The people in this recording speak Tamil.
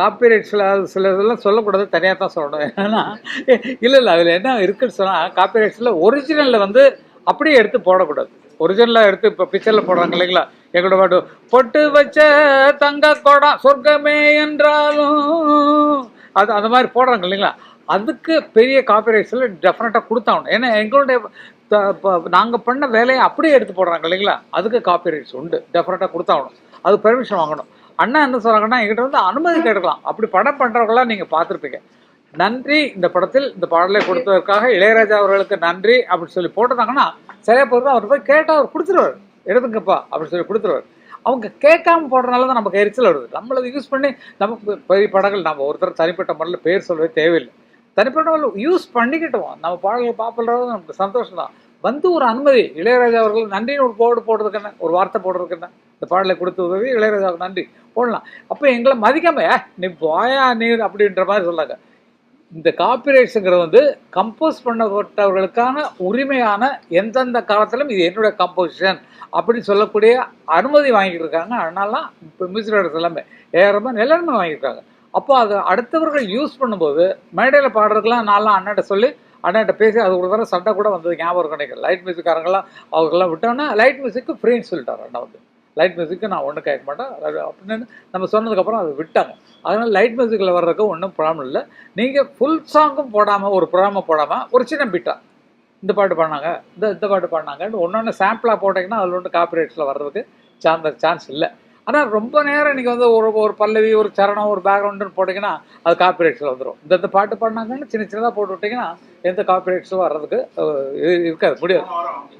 காப்பிரைட் சில சில இதெல்லாம் சொல்லக்கூடாது தனியாக தான் சொல்லணும். ஏன்னா இல்லை இல்லை அதில் என்ன இருக்குன்னு சொன்னால் காப்பிரைட்ஸில் ஒரிஜினலில் வந்து அப்படியே எடுத்து போடக்கூடாது. ஒரிஜினலாக எடுத்து இப்போ பிக்சரில் போடுறாங்க இல்லைங்களா? எங்களோட பாட்டு பொட்டு வச்ச தங்க குடம் சொர்க்கமே என்றாலும் அது அந்த மாதிரி போடுறாங்க இல்லைங்களா? அதுக்கு பெரிய காப்பிரைட்ஸில் டெஃபினட்டாக கொடுத்தாகணும். ஏன்னா எங்களுடைய நாங்கள் பண்ண வேலையை அப்படியே எடுத்து போடுறாங்க இல்லைங்களா? அதுக்கு காப்பிரைட்ஸ் உண்டு. டெஃபினட்டாக கொடுத்தாகணும். அது பெர்மிஷன் வாங்கணும். அண்ணா என்ன சொல்கிறாங்கன்னா எங்கிட்ட வந்து அனுமதி கேட்கலாம் அப்படி படம் பண்ணுறவங்களாம் நீங்கள் பார்த்துருப்பீங்க. நன்றி இந்த படத்தில் இந்த பாடலை கொடுத்ததற்காக இளையராஜா அவர்களுக்கு நன்றி அப்படின்னு சொல்லி போட்டிருந்தாங்கன்னா சரியா போகிறது அவர் போய் கேட்டால் அவர் கொடுத்துருவார் எடுத்துங்கப்பா அப்படின்னு சொல்லி கொடுத்துருவார். அவங்க கேட்காம போடுறதுனால தான் நமக்கு எரிச்சல் வருது. நம்மளை யூஸ் பண்ணி நமக்கு பெரிய படங்கள் நம்ம ஒருத்தர் தனிப்பட்ட முறையில் பேர் சொல்லவே தேவையில்லை. தனிப்பட்ட முறையில் யூஸ் பண்ணிக்கிட்டோம். நம்ம பாடல்கள் பார்ப்பறது நமக்கு சந்தோஷம் தான் வந்து ஒரு அனுமதி இளையராஜா அவர்கள் நன்றின்னு ஒரு போர்டு போடுறதுக்கு என்ன? ஒரு வார்த்தை போடுறதுக்கு என்ன? இந்த பாடலை கொடுத்த உதவி இளையராஜாவுக்கு நன்றி. போடலாம். அப்போ எங்களை மதிக்காம "ஏ, நீ போயா நீர் அப்படின்ற மாதிரி சொல்லாங்க இந்த காப்பிரைட்ஸுங்கிறது வந்து கம்போஸ் பண்ணப்பட்டவர்களுக்கான உரிமையான எந்தெந்த காலத்திலும் இது என்னுடைய கம்போசிஷன் அப்படின்னு சொல்லக்கூடிய அனுமதி வாங்கிட்டு இருக்காங்க. அதனால இப்போ மியூசிக் டைரக்டர்ஸ் எல்லாமே ஏஆர்எம் எல்லாருமே வாங்கியிருக்காங்க. அப்போ அதை அடுத்தவர்கள் யூஸ் பண்ணும்போது மேடையில் பாடுறதுக்கெல்லாம் நான்லாம் அண்ணாட்ட சொல்லி அண்ணாட்ட பேசி அது ஒரு தடவை சண்டை கூட வந்தது ஞாபகம் இருக்கும் லைட் மியூசிக்காரங்களாம் அவங்கெல்லாம் விட்டோன்னா லைட் மியூசிக்கு ஃப்ரீன்னு சொல்லிட்டார் அண்ணா வந்து. லைட் மியூசிக்கு நான் ஒன்றும் கேட்க மாட்டேன். அது அப்படின்னு நம்ம சொன்னதுக்கப்புறம் அதை விட்டாங்க. அதனால் லைட் மியூசிக்கில் வர்றதுக்கு ஒன்றும் ப்ராப்ளம் இல்லை. நீங்கள் ஃபுல் சாங்கும் போடாமல் ஒரு ப்ரோக்ராமை போடாமல் ஒரு சின்ன பிட்டா இந்த பாட்டு பாடினாங்க இந்த இந்த பாட்டு பாடினாங்கன்னு ஒன்று ஒன்று சாம்பிளாக போட்டிங்கன்னா அதில் ஒன்று காப்பிரைட்ஸில் வர்றதுக்கு சான்ஸ் சான்ஸ் இல்லை. ஆனால் ரொம்ப நேரம் நீங்கள் வந்து ஒரு ஒரு பல்லவி ஒரு சரணம் ஒரு பேக்ரவுண்டுன்னு போட்டிங்கன்னா அது காப்பிரைட்ஸில் வந்துடும் இந்த இந்த பாட்டு பாடினாங்கன்னு சின்ன சின்னதாக போட்டு விட்டிங்கன்னா எந்த காப்பிரைட்ஸும் வர்றதுக்கு இருக்காது முடியாது.